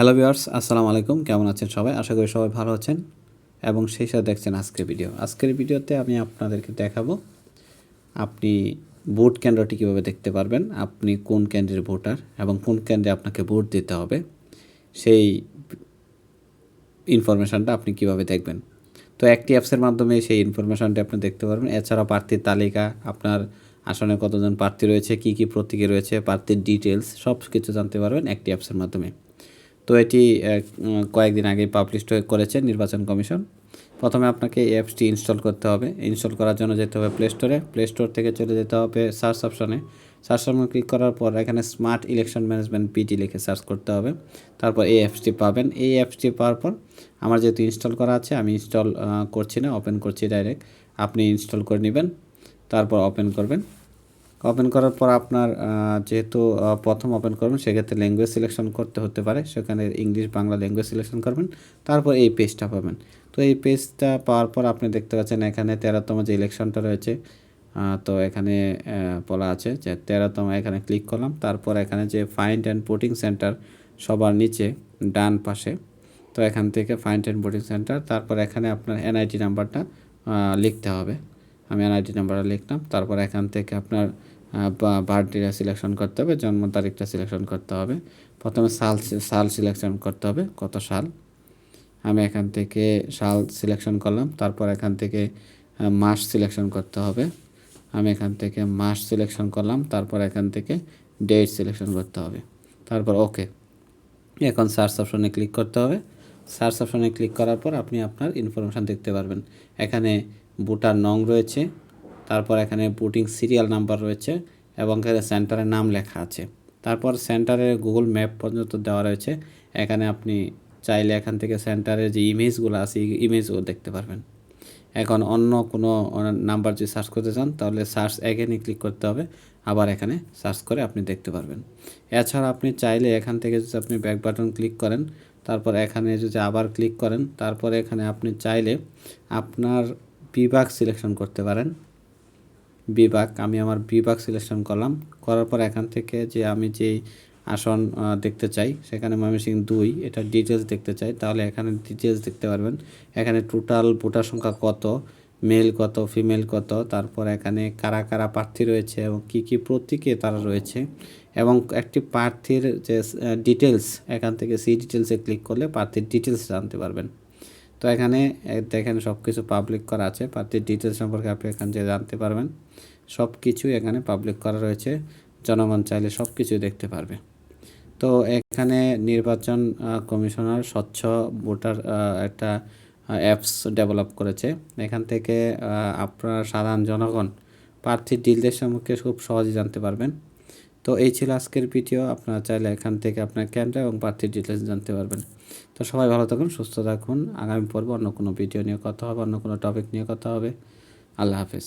Hello viewers আসসালামু আলাইকুম। কেমন আছেন সবাই? আশা করি সবাই ভালো আছেন এবং সেই সাথে দেখছেন আজকের ভিডিও আজকের ভিডিওতে আমি আপনাদেরকে দেখাবো আপনি ভোট কেন্দ্রটি কীভাবে দেখতে পারবেন, আপনি কোন কেন্দ্রের ভোটার এবং কোন কেন্দ্রে আপনাকে ভোট দিতে হবে, সেই ইনফরমেশানটা আপনি কীভাবে দেখবেন। তো একটি অ্যাপসের মাধ্যমে সেই ইনফরমেশানটি আপনি দেখতে পারবেন। এছাড়া প্রার্থীর তালিকা, আপনার আসনে কতজন প্রার্থী রয়েছে, কি কি প্রতীকে রয়েছে, প্রার্থীর ডিটেলস সব কিছু জানতে পারবেন একটি অ্যাপসের মাধ্যমে। তো এটি কয়েকদিন আগে পাবলিশ করেছে নির্বাচন কমিশন। প্রথমে আপনাকে এই অ্যাপসটি ইনস্টল করতে হবে। ইনস্টল করার জন্য যেতে হবে প্লে স্টোরে প্লে স্টোর থেকে চলে যেতে হবে সার্চ অপশনে সার্চ অপশনে ক্লিক করার পর এখানে স্মার্ট ইলেকশন ম্যানেজমেন্ট পিটি লিখে সার্চ করতে হবে। তারপর এই অ্যাপসটি পাবেন। এই অ্যাপসটি পাওয়ার পর আমার যেহেতু ইনস্টল করা আছে, আমি ইনস্টল করছি না ওপেন করছি ডাইরেক্ট আপনি ইনস্টল করে নেবেন। তারপর ওপেন করবেন। ওপেন করার পর আপনার যেহেতু প্রথম ওপেন করবেন, সেক্ষেত্রে ল্যাঙ্গুয়েজ সিলেকশন করতে হতে পারে। সেখানে ইংলিশ বাংলা ল্যাঙ্গুয়েজ সিলেকশন করবেন। তারপর এই পেজটা পাবেন। তো এই পেজটা পাওয়ার পর আপনি দেখতে পাচ্ছেন এখানে তেরোতম যে ইলেকশনটা রয়েছে তো এখানে বলা আছে যে তেরোতম এখানে ক্লিক করলাম। তারপর এখানে যে ফাইন্ড অ্যান্ড পোটিং সেন্টার সবার নিচে, ডান পাশে, তো এখান থেকে ফাইন্ড অ্যান্ড পোটিং সেন্টার তারপর এখানে আপনার এনআইটি নাম্বারটা লিখতে হবে। আমি এনআইডি নাম্বারটা লিখলাম। তারপর এখান থেকে আপনার বার্থডেটা সিলেকশন করতে হবে, জন্ম তারিখটা সিলেকশন করতে হবে। প্রথমে সাল সাল সিলেকশন করতে হবে, কত সাল? আমি এখান থেকে সাল সিলেকশন করলাম, তারপর এখান থেকে মাস সিলেকশন করতে হবে। আমি এখান থেকে মাস সিলেকশন করলাম, তারপর এখান থেকে ডেট সিলেকশন করতে হবে। তারপর ওকে এখন সার্চ অপশনে ক্লিক করতে হবে। সার্চ অপশনে ক্লিক করার পর আপনি আপনার ইনফরমেশান দেখতে পারবেন। এখানে ভোটার নং রয়েছে, তারপর এখানে বুটিং সিরিয়াল নাম্বার রয়েছে এবং এখানে সেন্টারের নাম লেখা আছে। তারপর সেন্টারের গুগল ম্যাপ পর্যন্ত দেওয়া রয়েছে। এখানে আপনি চাইলে এখান থেকে সেন্টারের যে ইমেজগুলো আছে ইমেজগুলো দেখতে পারবেন। এখন অন্য কোনো নাম্বার যদি সার্চ করতে চান, তাহলে সার্চ এগেনই ক্লিক করতে হবে। আবার এখানে সার্চ করে আপনি দেখতে পারবেন। এছাড়া আপনি চাইলে এখান থেকে যদি আপনি ব্যাক বাটন ক্লিক করেন, তারপর এখানে যদি আবার ক্লিক করেন, তারপরে এখানে আপনি চাইলে আপনার বিভাগ সিলেকশন করতে পারেন। বিভাগ, আমি আমার বিভাগ সিলেকশন করলাম। করার পর এখান থেকে যে আমি যেই আসন দেখতে চাই, সেখানে ময়মনসিং দুই, এটা ডিটেলস দেখতে চাই। তাহলে এখানে ডিটেলস দেখতে পারবেন। এখানে টোটাল ভোটার সংখ্যা কত মেল কত ফিমেল কত, তারপর এখানে কারা কারা প্রার্থী রয়েছে এবং কি কি প্রতীকে তারা রয়েছে এবং একটি প্রার্থীর যে ডিটেলস এখান থেকে সেই ডিটেলসে ক্লিক করলে প্রার্থীর ডিটেলস জানতে পারবেন। তো এখানে দেখেন সব কিছু পাবলিক করা আছে। প্রার্থীর ডিটেলস সম্পর্কে আপনি এখান থেকে জানতে পারবেন। সব কিছুই এখানে পাবলিক করা রয়েছে। জনগণ চাইলে সব কিছুই দেখতে পারবে। তো এখানে নির্বাচন কমিশনার স্বচ্ছ ভোটার একটা অ্যাপস ডেভেলপ করেছে। এখান থেকে আপনার সাধারণ জনগণ প্রার্থীর ডিলদের সম্পর্কে খুব সহজে জানতে পারবেন। তো এই ছিল আজকের ভিডিও। আপনারা চাইলে এখান থেকে আপনার ক্যামেরা এবং প্রার্থীর ডিটেলস জানতে পারবেন। তো সবাই ভালো থাকুন, সুস্থ থাকুন। আগামী পর্ব অন্য কোনো ভিডিও নিয়ে কথা হবে, অন্য কোনো টপিক নিয়ে কথা হবে। আল্লাহ হাফেজ।